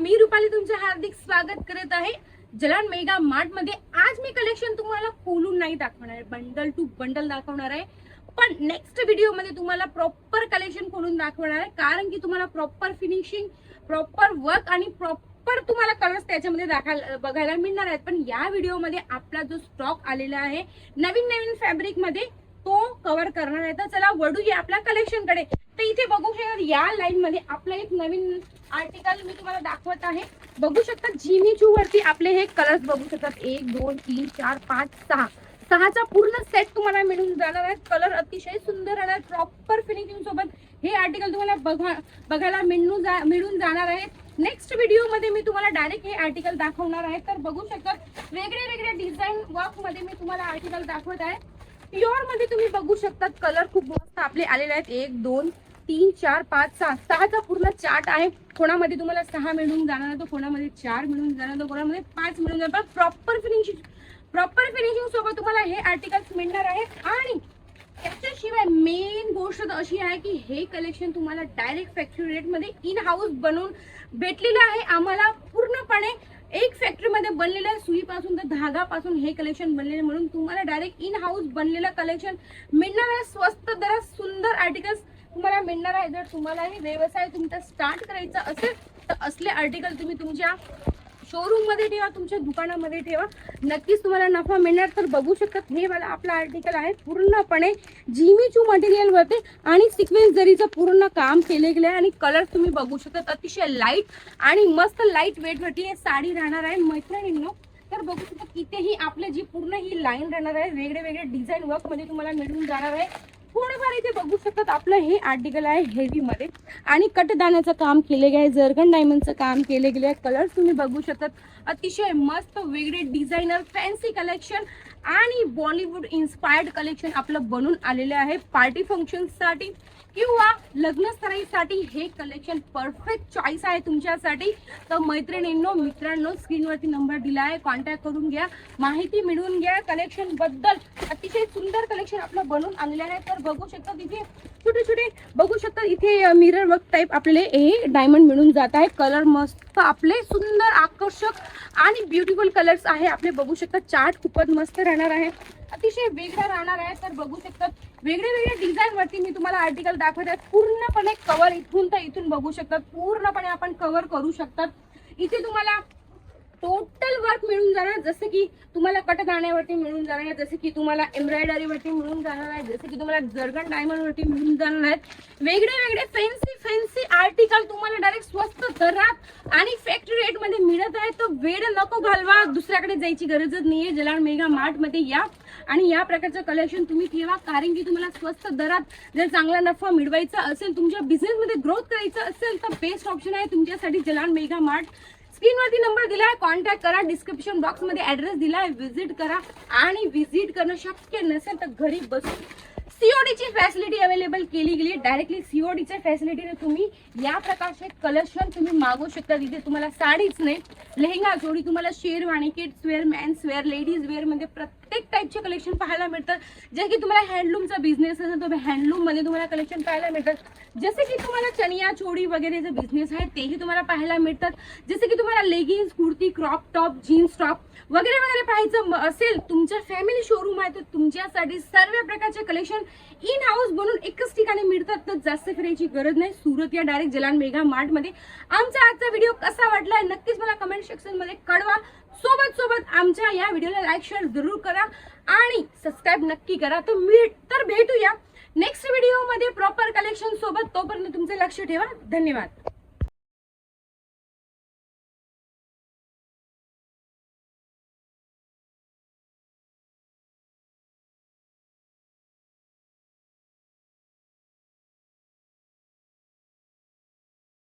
मी रुपाली तुमचे हार्दिक स्वागत करीत आहे. जलान मेगा मार्टमध्ये आज मी कलेक्शन तुम्हाला खोलून नाही दाखवणार आहे. बंडल टू बंडल दाखवणार आहे. पण नेक्स्ट व्हिडिओमध्ये तुम्हाला प्रॉपर कलेक्शन खोलून दाखवणार आहे. कारण की तुम्हाला प्रॉपर फिनिशिंग प्रॉपर वर्क आणि प्रॉपर तुम्हाला कलर्स त्याच्यामध्ये दाखवायला बघायला मिळणार आहेत. पण या व्हिडिओमध्ये आपला जो स्टॉक आलेला आहे नवीन नवीन फॅब्रिकमध्ये तो कव्हर करणार आहे. तर चला वडूया आपल्या कलेक्शनकडे. तर इथे बघू शकता या लाईन मध्ये आपलं एक नवीन आर्टिकल मी तुम्हाला दाखवत आहे. बघू शकता जिमी चू वरती आपले हे कलर्स बघू शकतात एक दोन तीन चार पाच सहा. सहाचा पूर्ण सेट तुम्हाला मिळून जाणार आहे. कलर अतिशय सुंदर राहणार प्रॉपर फिनिशिंग सोबत हे आर्टिकल तुम्हाला बघा बघायला मिळून जा मिळून जाणार आहे. नेक्स्ट व्हिडिओमध्ये मी तुम्हाला डायरेक्ट हे आर्टिकल दाखवणार आहे. तर बघू शकतात वेगळे वेगळे डिझाईन वर्कमध्ये मी तुम्हाला आर्टिकल दाखवत आहे. प्युअरमध्ये तुम्ही बघू शकतात कलर खूप मस्त आपले आलेले आहेत. एक दोन तीन चार पाच सहा सहाचा पूर्ण चार्ट आहे. कोणामध्ये तुम्हाला सहा मिळून जाणार तर कोणामध्ये चार मिळून जाणार तर कोणामध्ये पाच मिळून जाणार प्रॉपर फिनिशिंग प्रॉपर फिनिशिंग सोबत तुम्हाला हे आर्टिकल्स मिळणार आहेत आणि त्याच्याशिवाय मेन गोष्ट तर अशी आहे की हे कलेक्शन तुम्हाला डायरेक्ट फॅक्टरी रेटमध्ये इन हाऊस बनवून भेटलेलं आहे. आम्हाला पूर्णपणे एक फॅक्टरीमध्ये बनलेलं आहे. सुईपासून तर धागापासून हे कलेक्शन बनलेलं म्हणून तुम्हाला डायरेक्ट इन हाऊस बनलेलं कलेक्शन मिळणार आहे. स्वस्त दरात सुंदर आर्टिकल्स तुम्हाला मिळणार आहे. जर तुम्हालाही व्यवसाय तुमचा स्टार्ट करायचा असेल तर असले आर्टिकल तुम्ही तुमच्या शोरूममध्ये ठेवा तुमच्या दुकानामध्ये ठेवा. नक्कीच तुम्हाला नफा मिळणार. तर बघू शकतात हे मला आपला आर्टिकल आहे. पूर्णपणे जिमी चू मटेरियलवरती आणि सिक्वेन्स जरीचं पूर्ण काम केले गेले आहे आणि कलर तुम्ही बघू शकतात. अतिशय लाइट आणि मस्त लाइट वेटवरती हे साडी राहणार आहे. मैत्रिणींनो तर बघू शकता इथेही आपली जी पूर्ण ही लाईन राहणार आहे वेगळे वेगळे डिझाईन वर्कमध्ये तुम्हाला मिळून जाणार आहे. थोडंफार इथे बघू शकतात आपलं हे आर्टिकल आहे हेवी मध्ये. आणि कटदाण्याचं काम केले गेले आहे जर्गन डायमंडचं काम केले गेले. आहे कलर्स तुम्ही बघू शकतात. अतिशय मस्त वेगळे डिझायनर फॅन्सी कलेक्शन आणि बॉलिवूड इन्स्पायर्ड कलेक्शन आपलं बनून आलेलं आहे. पार्टी फंक्शनसाठी किंवा लग्नस्थळीसाठी हे कलेक्शन परफेक्ट चॉईस आहे तुमच्यासाठी. तर मैत्रिणींनो मित्रांनो स्क्रीनवरती नंबर दिला आहे कॉन्टॅक्ट करून घ्या. माहिती मिळवून घ्या. कलेक्शनबद्दल अतिशय सुंदर कलेक्शन आपलं बनून आलेलं आहे. तर बघू शकता तिथे छोटे छोटे बघू शकता इथे मिरर वर्क टाईप आपल्याला हे डायमंड मिळून जात आहे. कलर मस्त आपले सुंदर आकर्षक आणि ब्युटिफुल कलर्स आहे. आपले बघू शकता चार्ट खूपच मस्त राहणार आहे. अतिशय वेगळा राहणार आहे. तर बघू शकतात वेगळे वेगळे डिझाईन वरती मी तुम्हाला आर्टिकल दाखवत. आहे पूर्णपणे कवर इथून तर इथून बघू शकतात पूर्णपणे आपण कवर करू शकतात. इथे तुम्हाला मिळून जाणार जसं की तुम्हाला कटदाण्यावरती मिळून जाणार आहे जसं की तुम्हाला एम्ब्रॉयडरीवरती मिळून जाणार आहे जसं की तुम्हाला जर्गन डायमंडवरती मिळून जाणार आहेत वेगळे वेगळे फॅन्सी फॅन्सी आर्टिकल तुम्हाला डायरेक्ट स्वस्त दरात आणि फॅक्टरी रेटमध्ये मिळत आहे. तर वेळ नको घालवा दुसऱ्याकडे जायची गरजच नाहीये. जलाड मेगा मार्टमध्ये या. आणि या प्रकारचं कलेक्शन तुम्ही ठेवा कारण की तुम्हाला स्वस्त दरात जर चांगला नफा मिळवायचा असेल तुमच्या बिझनेसमध्ये ग्रोथ करायचं असेल तर बेस्ट ऑप्शन आहे तुमच्यासाठी जलान मेगा मार्ट स्क्रीनवरती नंबर दिला आहे कॉन्टॅक्ट करा डिस्क्रिप्शन बॉक्समध्ये ऍड्रेस दिलाय व्हिजिट करा आणि व्हिजिट करणं शक्य नसेल तर घरी बसून सीओडी ची फॅसिलिटी अवेलेबल केली गेली डायरेक्टली सीओडीच्या फॅसिलिटीने तुम्ही या प्रकारचे कलेक्शन तुम्ही मागवू शकता. तिथे तुम्हाला साडीच नाही. लेहंगा जोडी तुम्हाला sherwani kids wear men's wear ladies वेअरमध्ये प्रत्येक टाईपचे कलेक्शन पाहायला मिळतात. जे की तुम्हाला हँडलूमचा बिझनेस असेल तर हँडलूममध्ये तुम्हाला कलेक्शन पाहायला मिळतात. जसे की तुम्हाला चनिया चोडी वगैरेचे बिझनेस आहे तेही तुम्हाला पाहायला मिळतात. जसे की तुम्हाला leggings kurti crop top jeans top वगैरे वगैरे पाहायचं असेल तुमच्या फॅमिली शोरूम आहे तर तुमच्यासाठी सर्व प्रकारचे कलेक्शन इन हाऊस बनून एकच ठिकाणी मिळतात. तर जास्त फिरायची गरज नाही. सुरत या डायरेक्ट जलान मेगा मार्टमध्ये आमचा आजचा व्हिडिओ कसा वाटलाय नक्कीच मला कमेंट सेक्शनमध्ये कळवा. सोबत सोबत आमच्या या व्हिडिओला लाईक शेअर जरूर करा आणि सबस्क्राईब नक्की करा. तर मी तर भेटूया नेक्स्ट व्हिडिओमध्ये प्रॉपर कलेक्शन सोबत. तोपर्यंत तुमचे लक्ष ठेवा. धन्यवाद.